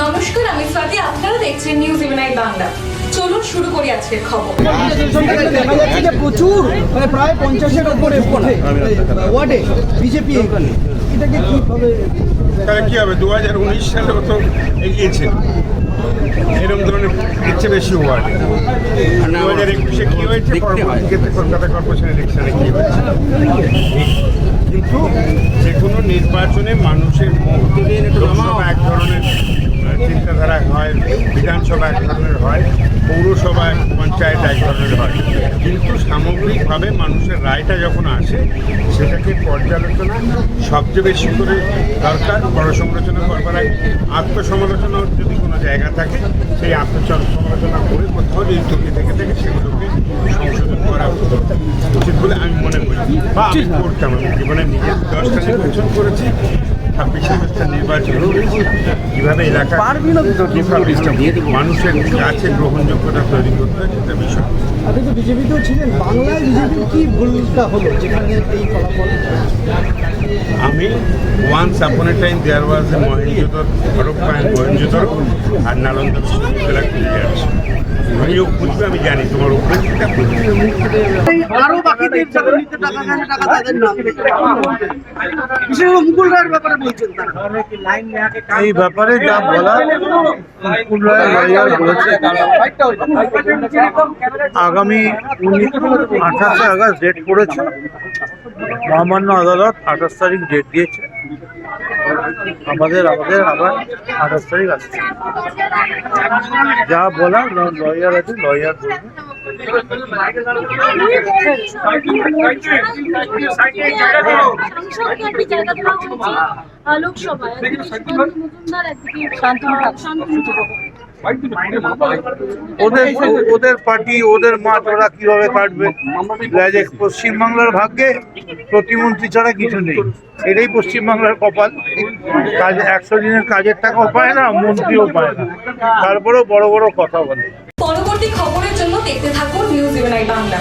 নমস্কার আমি স্বাতি আপনারা দেখছেন নিউজ ইভেনাই বাংলা। চলুন শুরু করি আজকের খবর। দেখা যাচ্ছে যে প্রচুর মানে প্রায় পঞ্চাশের ওপরে ওয়ার্ডে বিজেপি এটাকে কীভাবে তাহলে কি হবে? দু হাজার উনিশ সালেও তো এগিয়েছে। এরকম ধরনের ইচ্ছে বেশি ওয়ার্ড দু হাজার একুশে কি হয়েছে? পরবর্তীতে কলকাতা কর্পোরেশন ইলেকশনে কি হয়েছে? কিন্তু যে কোনো নির্বাচনে মানুষের মত লোকসভা এক ধরনের আহ, চিন্তাধারা হয় বিধানসভা এক ধরনের হয় পৌরসভা পঞ্চায়েত এক ধরনের হয়। কিন্তু সামগ্রিকভাবে মানুষের রায়টা যখন আসে সেটাকে পর্যালোচনা সবচেয়ে বেশি করে দরকার। বড় সমালোচনা করবার আগে আত্মসমালোচনার যদি কোনো জায়গা থাকে সেই আত্মসমালোচনা করে কোথাও যদি ত্রুটি থেকে থেকে সেগুলোকে সংশোধন করা উচিত বলে আমি মনে করি। বা আমি করতাম। আমি জীবনে নিজের দশটা নির্বাচন করেছি। ছাব্বিশে বছর নির্বাচন। কীভাবে এলাকা মানুষের কাছে গ্রহণযোগ্যতা তৈরি করতে সেটা বিষয়। আপনি তো বিজেপিতেও ছিলেন বাংলায় বিজেপির কি ভুলটা হলো? যেখানে এই ফলাফল আমি once upon a time there was a Harappa and Mohenjodaro আর নালন্দা বিশ্ববিদ্যালয় খুলে আমিও বুঝবে আমি জানি তোমার উপরে সেটা বুঝবে আরও বাকিদের যারা নিতে টাকা দেন টাকা তাদের নাম। বিশেষ করে মুকুল রায়ের ব্যাপারে বলছেন তারা। এই ব্যাপারে যা বলা মুকুল রায় লয়ার বলেছে আগামী আঠাশে আগস্ট ডেট করেছে। মহামান্য আদালত আঠাশ তারিখ ডেট দিয়েছে। আমাদের আমাদের আবার আঠাশ তারিখ আসছে। যা বলা লয়ার আছে লয়ার শান্তনু শান্তনু ওদের ওদের পার্টি ওদের মাঠ ওরা কীভাবে কাটবে পশ্চিমবাংলার ভাগ্যে প্রতিমন্ত্রী ছাড়া কিছু নেই এটাই পশ্চিমবাংলার কপাল। কাজ একশো দিনের কাজের টাকাও পায় না, মন্ত্রীও পায় না। তারপরেও বড় বড় কথা বলে। পরবর্তী খবরের জন্য দেখতে থাকুন নিউজ ইভেনাই বাংলা